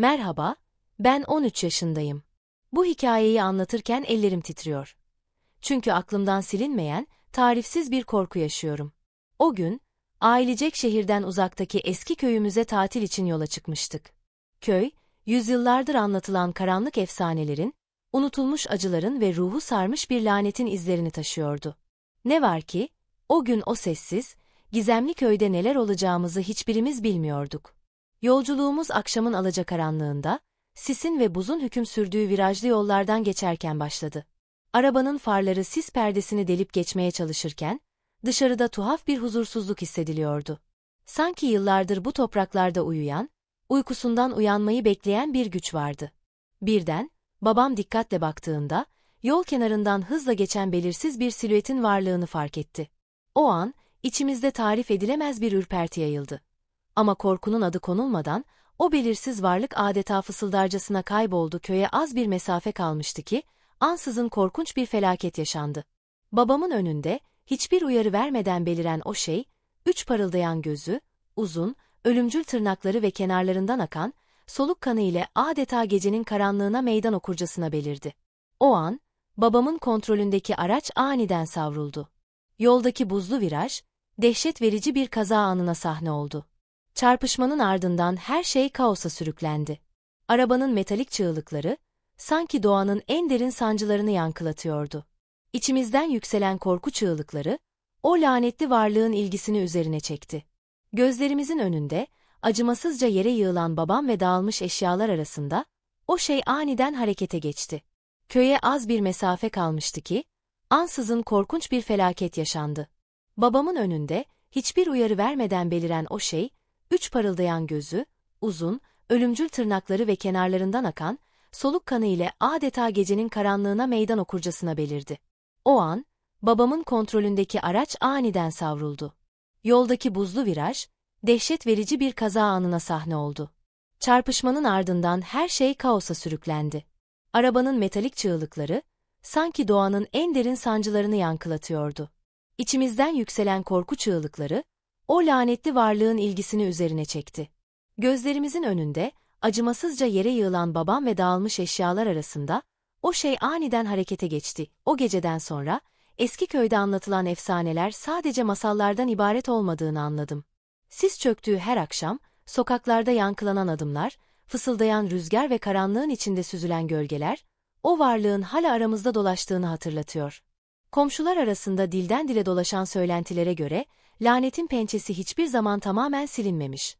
Merhaba, ben 13 yaşındayım. Bu hikayeyi anlatırken ellerim titriyor. Çünkü aklımdan silinmeyen, tarifsiz bir korku yaşıyorum. O gün, ailecek şehirden uzaktaki eski köyümüze tatil için yola çıkmıştık. Köy, yüzyıllardır anlatılan karanlık efsanelerin, unutulmuş acıların ve ruhu sarmış bir lanetin izlerini taşıyordu. Ne var ki, o gün o sessiz, gizemli köyde neler olacağımızı hiçbirimiz bilmiyorduk. Yolculuğumuz akşamın alacakaranlığında, sisin ve buzun hüküm sürdüğü virajlı yollardan geçerken başladı. Arabanın farları sis perdesini delip geçmeye çalışırken, dışarıda tuhaf bir huzursuzluk hissediliyordu. Sanki yıllardır bu topraklarda uyuyan, uykusundan uyanmayı bekleyen bir güç vardı. Birden, babam dikkatle baktığında, yol kenarından hızla geçen belirsiz bir silüetin varlığını fark etti. O an, içimizde tarif edilemez bir ürperti yayıldı. Ama korkunun adı konulmadan, o belirsiz varlık adeta fısıldarcasına kayboldu köye az bir mesafe kalmıştı ki, ansızın korkunç bir felaket yaşandı. Babamın önünde, hiçbir uyarı vermeden beliren o şey, üç parıldayan gözü, uzun, ölümcül tırnakları ve kenarlarından akan, soluk kanı ile adeta gecenin karanlığına meydan okurcasına belirdi. O an, babamın kontrolündeki araç aniden savruldu. Yoldaki buzlu viraj, dehşet verici bir kaza anına sahne oldu. Çarpışmanın ardından her şey kaosa sürüklendi. Arabanın metalik çığlıkları, sanki doğanın en derin sancılarını yankılatıyordu. İçimizden yükselen korku çığlıkları, o lanetli varlığın ilgisini üzerine çekti. Gözlerimizin önünde, acımasızca yere yığılan babam ve dağılmış eşyalar arasında, o şey aniden harekete geçti. Köye az bir mesafe kalmıştı ki, ansızın korkunç bir felaket yaşandı. Babamın önünde, hiçbir uyarı vermeden beliren o şey, üç parıldayan gözü, uzun, ölümcül tırnakları ve kenarlarından akan, soluk kanı ile adeta gecenin karanlığına meydan okurcasına belirdi. O an, babamın kontrolündeki araç aniden savruldu. Yoldaki buzlu viraj, dehşet verici bir kaza anına sahne oldu. Çarpışmanın ardından her şey kaosa sürüklendi. Arabanın metalik çığlıkları, sanki doğanın en derin sancılarını yankılatıyordu. İçimizden yükselen korku çığlıkları, o lanetli varlığın ilgisini üzerine çekti. Gözlerimizin önünde, acımasızca yere yığılan babam ve dağılmış eşyalar arasında, o şey aniden harekete geçti. O geceden sonra, eski köyde anlatılan efsaneler sadece masallardan ibaret olmadığını anladım. Sis çöktüğü her akşam, sokaklarda yankılanan adımlar, fısıldayan rüzgar ve karanlığın içinde süzülen gölgeler, o varlığın hala aramızda dolaştığını hatırlatıyor. Komşular arasında dilden dile dolaşan söylentilere göre, lanetin pençesi hiçbir zaman tamamen silinmemiş.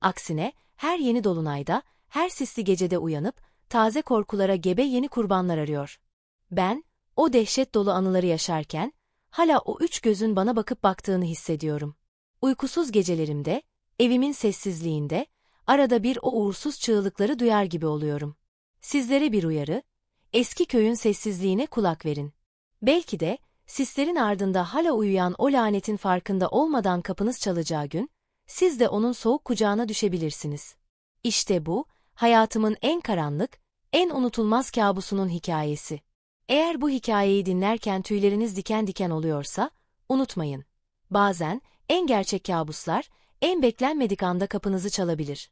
Aksine, her yeni dolunayda, her sisli gecede uyanıp, taze korkulara gebe yeni kurbanlar arıyor. Ben, o dehşet dolu anıları yaşarken, hala o üç gözün bana bakıp baktığını hissediyorum. Uykusuz gecelerimde, evimin sessizliğinde, arada bir o uğursuz çığlıkları duyar gibi oluyorum. Sizlere bir uyarı, eski köyün sessizliğine kulak verin. Belki de, sislerin ardında hala uyuyan o lanetin farkında olmadan kapınız çalacağı gün, siz de onun soğuk kucağına düşebilirsiniz. İşte bu, hayatımın en karanlık, en unutulmaz kabusunun hikayesi. Eğer bu hikayeyi dinlerken tüyleriniz diken diken oluyorsa, unutmayın. Bazen, en gerçek kabuslar, en beklenmedik anda kapınızı çalabilir.